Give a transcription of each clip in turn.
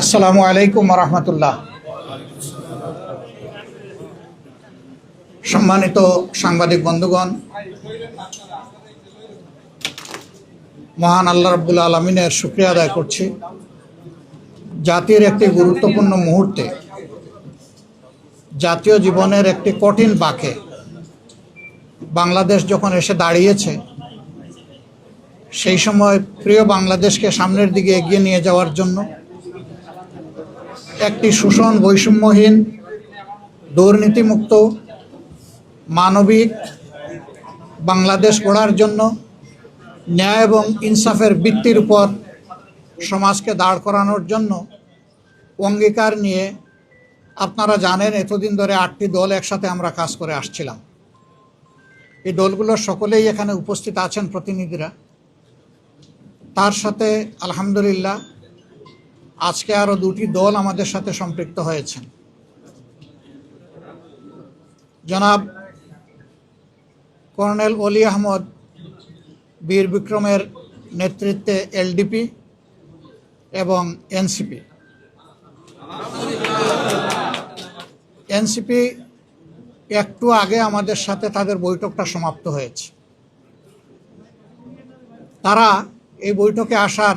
আসসালামু আলাইকুম রহমতুল্লাহ। সম্মানিত সাংবাদিক বন্ধুগণ, মহান আল্লাহ রব্বুল আলমিনের শুক্রিয়া আদায় করছি। জাতির একটি গুরুত্বপূর্ণ মুহূর্তে, জাতীয় জীবনের একটি কঠিন বাঁকে, বাংলাদেশ যখন এসে দাঁড়িয়েছে, সেই সময় প্রিয় বাংলাদেশকে সামনের দিকে এগিয়ে নিয়ে যাওয়ার জন্য একটি শোষণ বৈষম্যহীন, দুর্নীতিমুক্ত, মানবিক বাংলাদেশ গড়ার জন্য ন্যায় এবং ইনসাফের ভিত্তির উপর সমাজকে দাঁড় করানোর জন্য অঙ্গীকার নিয়ে আপনারা জানেন, এতদিন ধরে আটটি দল একসাথে আমরা কাজ করে আসছিলাম। এই দলগুলোর সকলেই এখানে উপস্থিত আছেন প্রতিনিধিরা। তার সাথে আলহামদুলিল্লাহ আজকে আরও দুটি দল আমাদের সাথে সম্পৃক্ত হয়েছেন। জনাব কর্নেল অলি আহমদ বীর বিক্রমের নেতৃত্বে এলডিপি এবং এনসিপি। এনসিপি একটু আগে আমাদের সাথে তাদের বৈঠকটা সমাপ্ত হয়েছে। তারা এই বৈঠকে আসার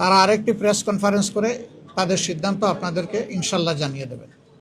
তারা আরেকটি প্রেস কনফারেন্স করে তাদের সিদ্ধান্ত আপনাদেরকে ইনশাল্লাহ জানিয়ে দেবেন।